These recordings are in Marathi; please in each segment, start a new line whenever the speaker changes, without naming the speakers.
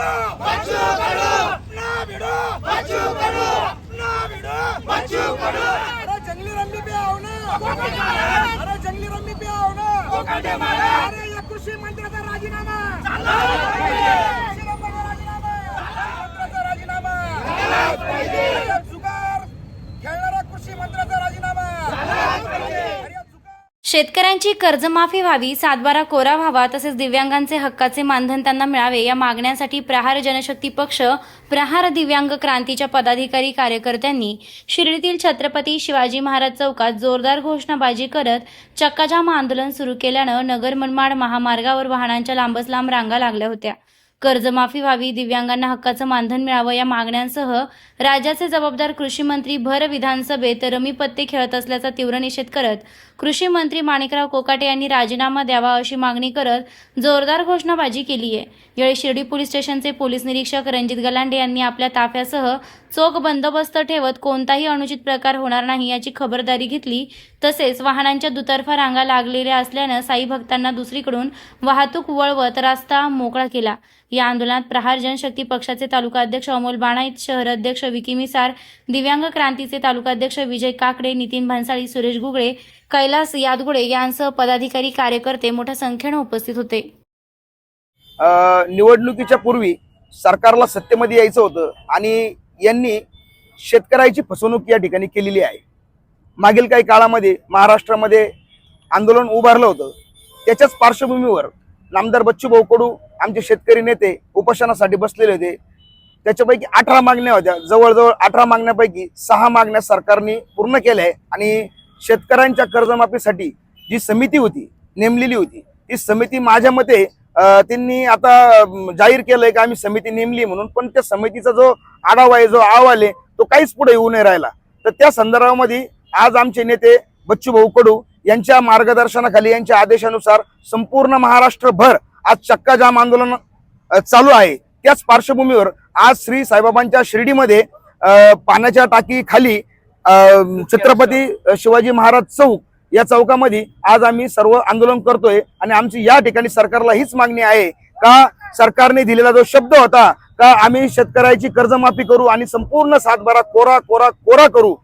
भिडो बच्चू कडू अपना भिडो बच्चू कडू अपना भिडो बच्चू कडू अरे जंगली रम्मी पे आओ ना. अरे जंगली रम्मी पे आओ ना. अरे या कृषी मंत्र्याचा राजीनामा कृषी मंत्र्याचा राजीनामा मंत्र्याचा राजीनामा अरे जुगार खेळणाऱ्या कृषी मंत्र्याचा राजीनामा अरे या जुगार
शेतकऱ्यांची कर्जमाफी व्हावी सातबारा कोरा व्हावा तसेच दिव्यांगांचे हक्काचे मानधन त्यांना मिळावे या मागण्यांसाठी प्रहार जनशक्ती पक्ष प्रहार दिव्यांग क्रांतीच्या पदाधिकारी कार्यकर्त्यांनी शिर्डीतील छत्रपती शिवाजी महाराज चौकात जोरदार घोषणाबाजी करत चक्काजाम आंदोलन सुरू केल्यानं नगर मनमाड महामार्गावर वाहनांच्या लांबच लांब रांगा लागल्या होत्या. कर्जमाफी व्हावी दिव्यांगांना हक्काचं मानधन मिळावं या मागण्यांसह राज्याचे जबाबदार कृषी मंत्री भर विधानसभेत रमी पत्ते खेळत असल्याचा तीव्र निषेध करत कृषी मंत्री माणिकराव कोकाटे यांनी राजीनामा द्यावा अशी मागणी करत जोरदार घोषणाबाजी केली आहे यावेळी शिर्डी पोलीस स्टेशनचे पोलीस निरीक्षक रणजित गलांडे यांनी आपल्या ताफ्यासह चोख बंदोबस्त ठेवत कोणताही अनुचित प्रकार होणार नाही याची खबरदारी घेतली. तसेच वाहनांच्या दुतर्फा रांगा लागलेल्या असल्यानं साई भक्तांना दुसरीकडून वाहतूक वळवत रस्ता मोकळा केला. या आंदोलनात प्रहार जनशक्ती पक्षाचे तालुका अध्यक्ष अमोल बाणाईत शहर अध्यक्ष विकी मिसार दिव्यांग क्रांतीचे तालुका अध्यक्ष विजय काकडे नितीन भन्साळी सुरेश गुगळे कैलास यादगुडे यांसह पदाधिकारी कार्यकर्ते मोठ्या संख्येनं उपस्थित होते.
निवडणुकीच्या पूर्वी सरकारला सत्तेमध्ये यायचं होतं आणि यांनी शेतकऱ्याची फसवणूक या ठिकाणी केलेली आहे. मागील काही काळामध्ये महाराष्ट्रामध्ये आंदोलन उभारलं होतं. त्याच्याच पार्श्वभूमीवर नामदार बच्चूभाऊ कडू आमचे शेतकरी नेते उपोषणासाठी बसलेले होते. त्याच्यापैकी अठरा मागण्या होत्या. जवळजवळ अठरा मागण्यापैकी सहा मागण्या सरकारने पूर्ण केल्या आहे आणि शेतकऱ्यांच्या कर्जमाफीसाठी जी समिती होती नेमलेली होती ती समिती माझ्या मते त्यांनी आता जाहीर केलंय की आम्ही समिती नेमली म्हणून पण त्या समितीचा जो आढावा आहे जो अहवाल आहे तो काहीच पुढे येऊ नाही राहिला. तर त्या संदर्भामध्ये आज आमचे नेते बच्चूभाऊ कडू यांच्या मार्गदर्शनाखाली यांच्या आदेशानुसार संपूर्ण महाराष्ट्रभर आज चक्का जाम आंदोलन चालू आहे. त्याच पार्श्वभूमीवर आज श्री साईबाबांच्या शिर्डीमध्ये पाण्याच्या टाकीखाली छत्रपती शिवाजी महाराज चौक या चौकामध्ये आज आम्ही सर्व आंदोलन करतोय आणि आमची या ठिकाणी सरकारला हीच मागणी आहे का सरकारने दिलेला जो शब्द होता का आम्ही शेतकऱ्याची कर्जमाफी करू आणि संपूर्ण सातबारा कोरा कोरा कोरा करू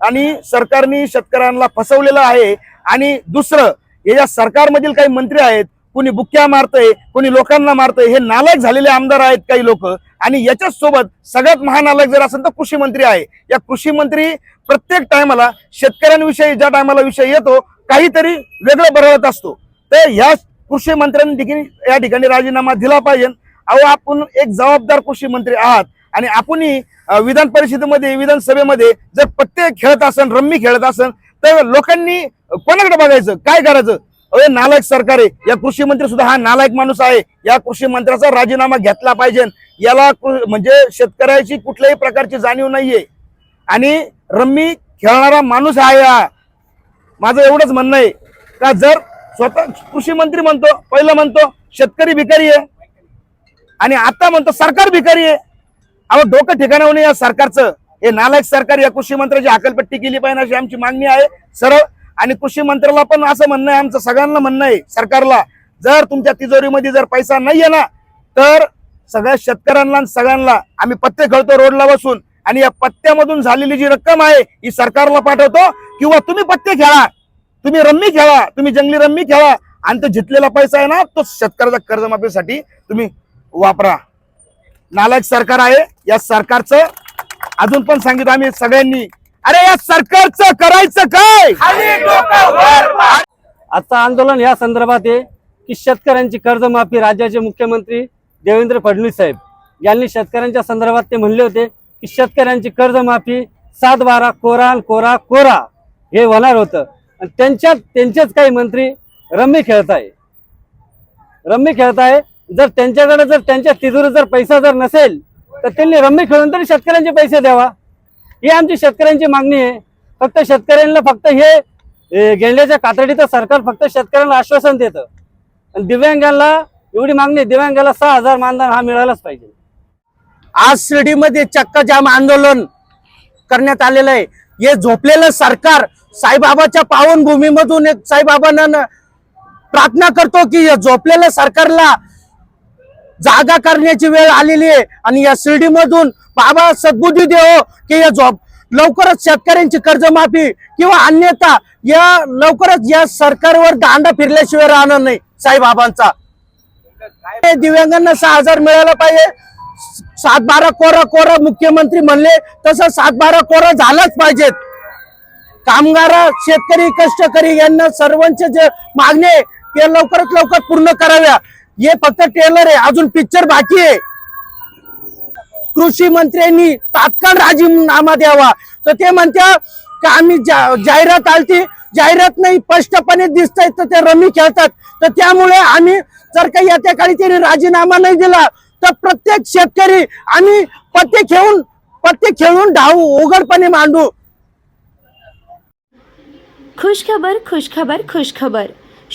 आणि सरकारने शेतकऱ्यांना फसवलेलं आहे आणि दुसरं हे ज्या सरकारमधील काही मंत्री आहेत कोणी बुक्क्या मारतय कोणी लोकांना मारतय हे नालायक झालेले आमदार आहेत काही लोक. आणि याच्याच सोबत सगळ्यात महानालायक जर असेल तर कृषी मंत्री आहे. या कृषी मंत्री प्रत्येक टायमाला शेतकऱ्यांविषयी ज्या टायमाला विषय येतो काहीतरी वेगळं बरळत असतो. तर या कृषी मंत्र्यांनी या ठिकाणी राजीनामा दिला पाहिजे. अहो आपण एक जबाबदार कृषी मंत्री आहात. आणि आपणही विधान परिषदेमध्ये विधानसभेमध्ये जर पत्ते खेळत असन रम्मी खेळत असन तर लोकांनी कोणाकडे बघायचं? काय करायचं? अरे नालायक सरकार आहे. या कृषी मंत्री सुद्धा हा नालायक माणूस आहे. या कृषी मंत्र्याचा राजीनामा घेतला पाहिजे. याला म्हणजे शेतकऱ्याची कुठल्याही प्रकारची जाणीव नाहीये. आणि रम्मी खेळणारा माणूस आहे हा. माझं एवढंच म्हणणं आहे. का जर स्वतः कृषी मंत्री म्हणतो पहिलं म्हणतो शेतकरी भिकारी आहे. आणि आता म्हणतो सरकार भिकारी आहे. अहो डोकं ठिकाणाहून या सरकारचं. हे नालायक सरकार या कृषी मंत्र्याची अकलपट्टी केली पाहिजे अशी आमची मागणी आहे. सरळ आणि कृषी मंत्र्याला पण असं म्हणणं आहे आमचं सगळ्यांना म्हणणं आहे सरकारला. जर तुमच्या तिजोरीमध्ये जर पैसा नाही आहे ना तर सगळ्या शेतकऱ्यांना सगळ्यांना आम्ही पत्ते खेळतो रोडला बसून. आणि या पत्त्यामधून झालेली जी रक्कम आहे ही सरकारला पाठवतो किंवा तुम्ही पत्ते खेळा. तुम्ही रम्मी खेळा तुम्ही जंगली रम्मी खेळा. आणि तो जितलेला पैसा आहे ना तो शेतकऱ्याच्या कर्जमाफीसाठी तुम्ही वापरा. नालायक सरकार आहे या सरकारचं अजून पण सांगितलं आम्ही सगळ्यांनी अरे या सरकारचं करायचं काय?
आजचं आंदोलन या संदर्भात आहे की शेतकऱ्यांची कर्जमाफी राज्याचे मुख्यमंत्री देवेंद्र फडणवीस साहेब यांनी शेतकऱ्यांच्या संदर्भात ते म्हणले होते की शेतकऱ्यांची कर्जमाफी सात बारा कोरा कोरा कोरा हे होणार होतं. आणि त्यांच्यात त्यांचेच काही मंत्री रम्मी खेळत आहे. रम्मी खेळत आहे. जर त्यांच्याकडे जर त्यांच्या तिजोरीत जर पैसा जर नसेल तर त्यांनी रम्मी खेळून तरी शेतकऱ्यांचे पैसे द्यावा. ही आमची शेतकऱ्यांची मागणी आहे. फक्त शेतकऱ्यांना फक्त हे गेंड्याच्या कातडीचं सरकार फक्त शेतकऱ्यांना आश्वासन देतं. आणि दिव्यांगांना एवढी मागणी दिव्यांगाला सहा हजार मानधन हा मिळालाच पाहिजे.
आज शिर्डीमध्ये चक्काजाम आंदोलन करण्यात आलेलं आहे. हे झोपलेलं सरकार साईबाबाच्या पावनभूमीमधून एक साईबाबांना प्रार्थना करतो की या झोपलेल्या सरकारला जागा करण्याची वेळ आलेली आहे. आणि या शिर्डी मधून बाबा सद्बुद्धी देव की या जॉब लवकरच शेतकऱ्यांची कर्जमाफी किंवा अन्यथा या लवकरच या सरकारवर दांडा फिरल्याशिवाय राहणार नाही साईबाबांचा दिव्यांगांना सहा हजार मिळायला पाहिजे. सात बारा कोरा कोरा मुख्यमंत्री म्हणले तसं सात बारा कोरा झालाच पाहिजेत. कामगार शेतकरी कष्टकरी यांना सर्वांचे जे मागणे ते लवकरात लवकर पूर्ण कराव्या. हे फक्त टेलर आहे. अजून पिक्चर बाकी आहे. कृषी मंत्र्यांनी तात्काळ राजीनामा द्यावा. तर ते म्हणत्या का आम्ही जाहिरात आलती. जाहिरात नाही स्पष्टपणे दिसतंय. तर ते रमी खेळतात. तर त्यामुळे आम्ही जर काही येत्या काळी त्यांनी राजीनामा नाही दिला तर प्रत्येक शेतकरी आम्ही पत्ते खेळून पत्ते खेळून धावू उघडपणे मांडू.
खुशखबर खुशखबर खुशखबर